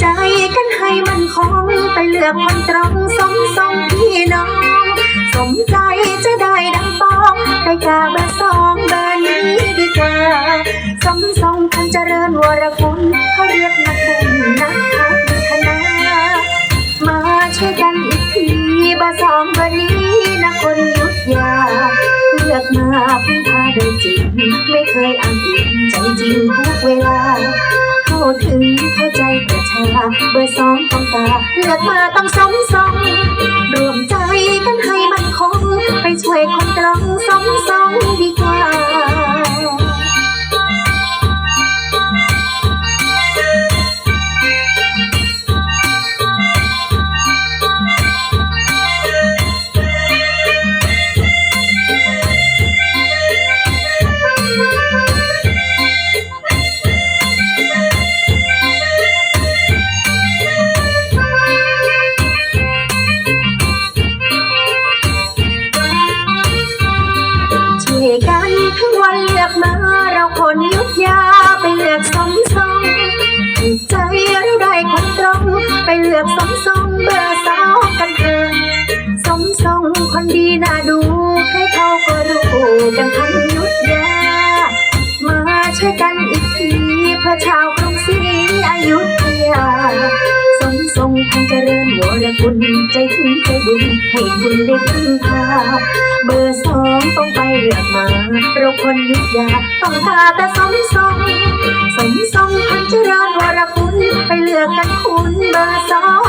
ใจกันให้มันคงไปเลือกคนตรงสมทรงพี่น้องสมใจจะได้ดังปองได้กาเบอร์สองเบอร์นี้ดีกว่าสมทรงพันเจริญวรคุณเขาเรียกนักบุญนักพัฒนามาช่วยกันอีกทีเบอร์สองเบอร์นี้นะคนยุทธยาเลือกมาพึ่งพาโดยจริง ไม่เคยอ้างอิงใจจริงทุกเวลาเข้าถึงเข้าใจ ประชาเบอร์สองต้องตาเลือกมาต้องสมทรงรวมใจ วันเลือกมาเราคนยุทธยาไปเลือกสมทรงถูกใจเราได้คนตรงไปเลือกสมทรงเบอร์สองกันเถอะสมทรงคนดีน่าดูให้เขาก็รู้กันทั้งยุทธยามาช่วยกันอีกทีเพื่อชาวกรุงศรีอยุธยาสมทรงพันเจริญวรคุณใจถึงใจบุญให้คุณได้พึ่งพาเบอร์สองต้องไปเลือกมา คนยุทธยาต้องทาแต่สมทรงสมทรงพันเจริญวรคุณไปเลือกกันคุณเบอร์สอง